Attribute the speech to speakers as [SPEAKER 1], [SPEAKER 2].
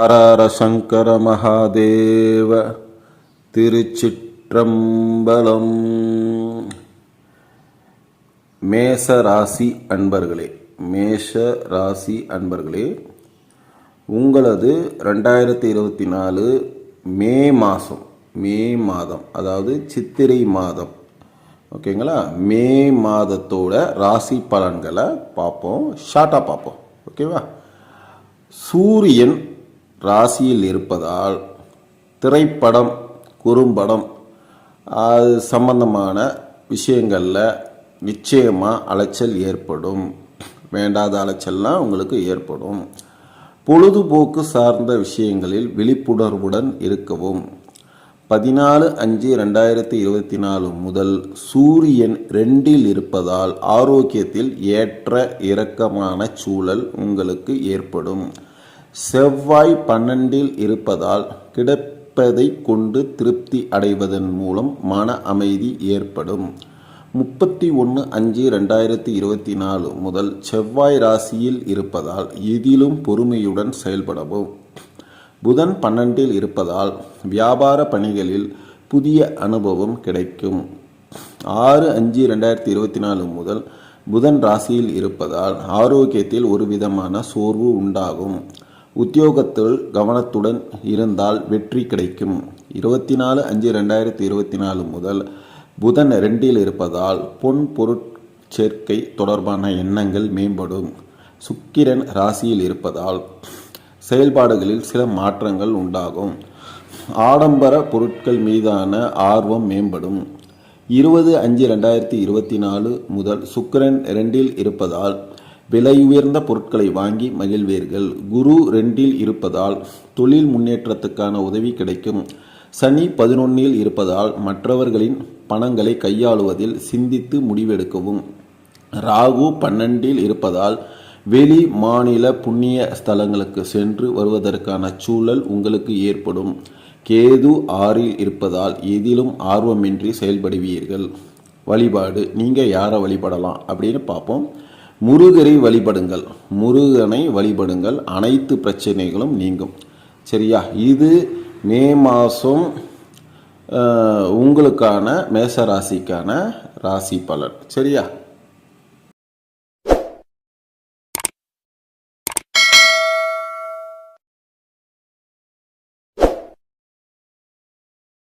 [SPEAKER 1] ஹரஹர சங்கர மகாதேவ திருச்சிற்றம்பலம். மேச ராசி அன்பர்களே மேஷ ராசி அன்பர்களே உங்களது ரெண்டாயிரத்தி இருபத்தி நாலு மே மாதம் மே மாதம் அதாவது சித்திரை மாதம். ஓகேங்களா? மே மாதத்தோட ராசி பலன்களை பார்ப்போம் ஷார்ட்டாக பார்ப்போம். ஓகேவா? சூரியன் ராசியில் இருப்பதால் திரைப்படம் குறும்படம் அது சம்பந்தமான விஷயங்களில் நிச்சயமாக அலைச்சல் ஏற்படும். வேண்டாத அலைச்சல்லாம் உங்களுக்கு ஏற்படும். பொழுதுபோக்கு சார்ந்த விஷயங்களில் விழிப்புணர்வுடன் இருக்கவும். பதினாலு அஞ்சு ரெண்டாயிரத்தி இருபத்தி நாலு முதல் சூரியன் ரெண்டில் இருப்பதால் ஆரோக்கியத்தில் ஏற்ற இறக்கமான சூழல் உங்களுக்கு ஏற்படும். செவ்வாய் பன்னெண்டில் இருப்பதால் கிடைப்பதை கொண்டு திருப்தி அடைவதன் மூலம் மன அமைதி ஏற்படும். முப்பத்தி ஒன்று அஞ்சு ரெண்டாயிரத்தி இருபத்தி நாலு முதல் செவ்வாய் ராசியில் இருப்பதால் இதிலும் பொறுமையுடன் செயல்படவும். புதன் பன்னெண்டில் இருப்பதால் வியாபார பணிகளில் புதிய அனுபவம் கிடைக்கும். ஆறு அஞ்சு ரெண்டாயிரத்தி இருபத்தி நாலு முதல் புதன் ராசியில் இருப்பதால் ஆரோக்கியத்தில் ஒரு விதமான சோர்வு உண்டாகும். உத்தியோகத்தில் கவனத்துடன் இருந்தால் வெற்றி கிடைக்கும். இருபத்தி நாலு அஞ்சு ரெண்டாயிரத்தி இருபத்தி நாலு முதல் புதன் ரெண்டில் இருப்பதால் பொன் பொருட்சேர்க்கை தொடர்பான எண்ணங்கள் மேம்படும். சுக்கிரன் ராசியில் இருப்பதால் செயல்பாடுகளில் சில மாற்றங்கள் உண்டாகும். ஆடம்பர பொருட்கள் மீதான ஆர்வம் மேம்படும். இருபது அஞ்சு ரெண்டாயிரத்தி இருபத்தி நாலு முதல் சுக்கிரன் ரெண்டில் இருப்பதால் விலை உயர்ந்த பொருட்களை வாங்கி மகிழ்வீர்கள். குரு ரெண்டில் இருப்பதால் தொழில் முன்னேற்றத்துக்கான உதவி கிடைக்கும். சனி பதினொன்னில் இருப்பதால் மற்றவர்களின் பணங்களை கையாளுவதில் சிந்தித்து முடிவெடுக்கவும். ராகு பன்னெண்டில் இருப்பதால் வெளி மாநில புண்ணிய ஸ்தலங்களுக்கு சென்று வருவதற்கான சூழல் உங்களுக்கு ஏற்படும். கேது ஆறில் இருப்பதால் எதிலும் ஆர்வமின்றி செயல்படுவீர்கள். வழிபாடு. நீங்கள் யாரை வழிபடலாம் அப்படின்னு பார்ப்போம். முருகரை வழிபடுங்கள். முருகனை வழிபடுங்கள். அனைத்து பிரச்சனைகளும் நீங்கும். சரியா? இது மே மாதம் உங்களுக்கான மேச ராசிக்கான ராசி பலன். சரியா?